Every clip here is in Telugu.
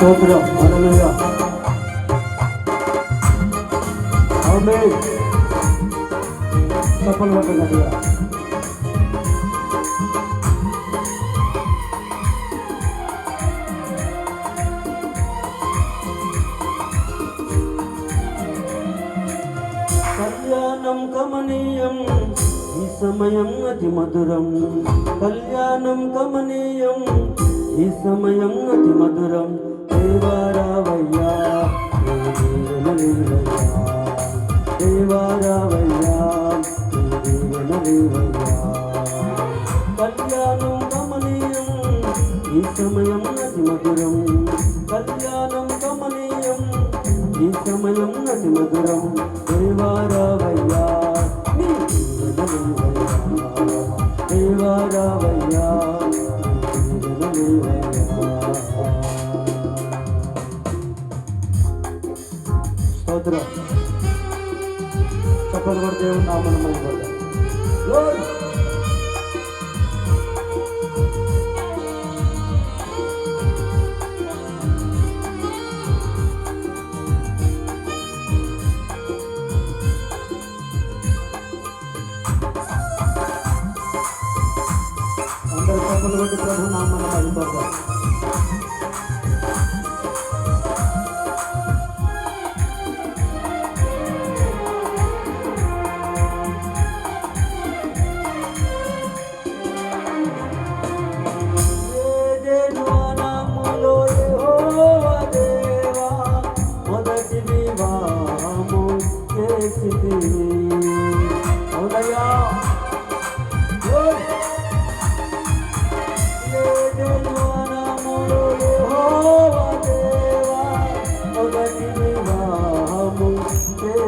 స్తోత్రం హల్లెలూయా. ఆమేన్ చప్పలు కొట్టండి కళ్యాణం కమనీయం ఈ సమయం అతి మధురం. కళ్యాణం కమనీయం ఈ సమయం అతి మధురం. దేవారావయ్యా దేవారావయ్యా కళ్యాణం కమనీయం ఈ సమయం అతి మధురం కళ్యాణం కమనీయం ఈ సమయం అతి మధురం దేవారావయ్యా నీ దీవెనలేవయ్యా. దేవారావయ్యా నీ స్తోత్రం చప్పలు కూడా దేవుడు నామను మైపడ్డా అందరూ చప్పలు కొట్టి ప్రభు నామను మైపడ్డా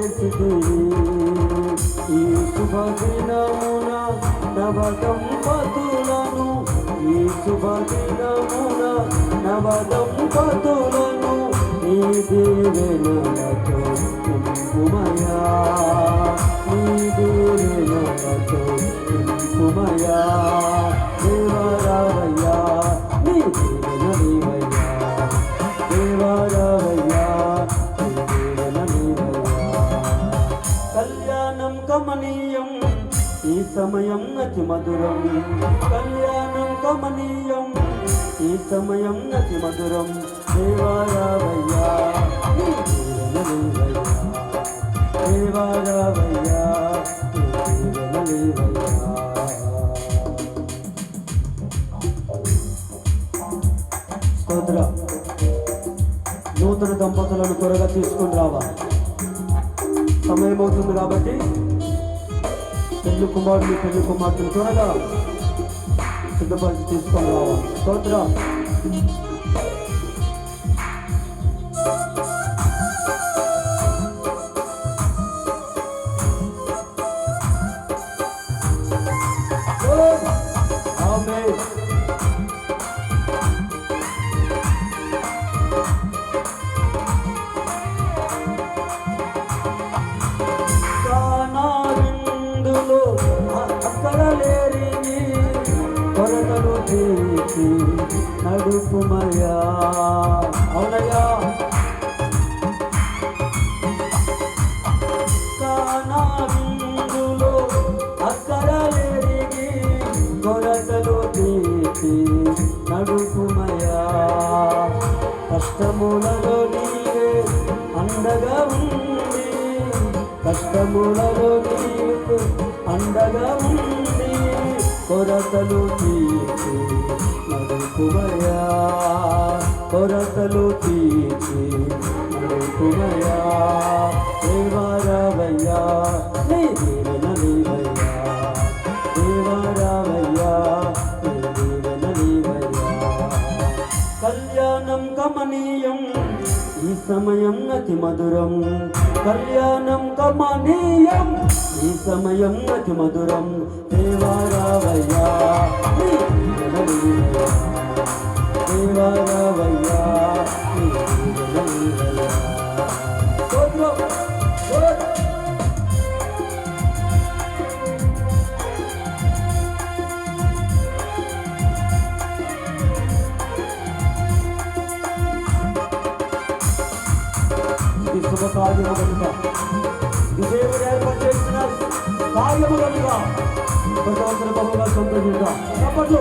చేసితివి. ఈ శుభదినమున నవ దంపతులను ఈ శుభదినమున నవ దంపతులను నీ దీవెనలతో నింపుమయా నీ దీవెనలతో నింపుమయా దేవరావయ్యా నీ సమయం అతి మధురం. కళ్యాణం కమనీయం ఈ సమయం అతి మధురం. దేవారావయ్యా. దేవారావయ్యా. స్తోత్ర. నూతన దంపతులను త్వరగా తీసుకొని రావాలి. సమయం అవుతుంది కాబట్టి పెళ్ళి కుమారుని పెళ్ళి కుమార్తెలు త్వరగా సిద్ధపరిచి తీసుకొని రావాలి స్తోత్ర ఆమేన్ కానావిందులో కొరతలు తీర్చి నడుపుమయ్యా అవునయ్యా. కష్టములలో నీకు అండగా ఉంది కొరతలు తీర్చి. నడుపుమయా కొరతలు తీర్చి. నడుపుమయా సమయం అతి మధురం. కళ్యాణం కమనీయం ఈ సమయం అతి మధురం. దేవారావయ్యా. దేవారావయ్యా. ఇది శుభ కార్యము కనుక ఇది దేవుడు ఏర్పాటు చేసిన కార్యము కనుక ప్రతి ఒక్కరు బహుగా సంతోషంగా చెప్పట్లు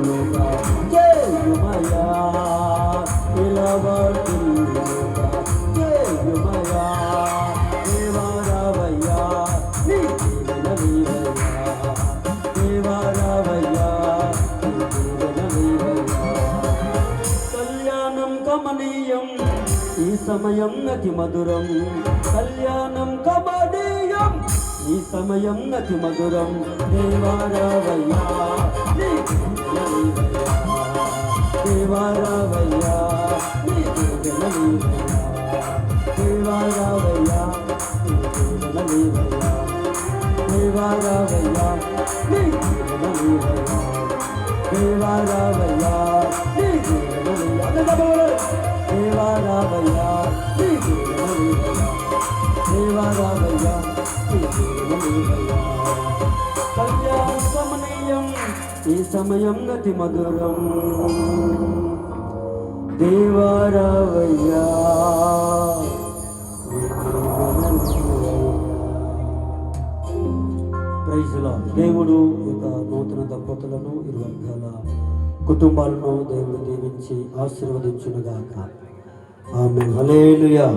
సమయం నతి మధురం. కళ్యాణం కబడేయం నీ సమయం నతి మధురం. దేవారావయ్యా నీ దేవారావయ్యా దేవారావయ్యా దేవారావయ్యా దేవారావయ్యా దేవారావయ్యా ఈ సమయం నతి మధురం దేవారావయ్యా ప్రైజ్లా దేవుడు యొక్క నూతన దంపతులను ఇరు వర్గాల కుటుంబాలను దేవుడు దీవించి ఆశీర్వదించునుగాక. ఆమె హలేలుయా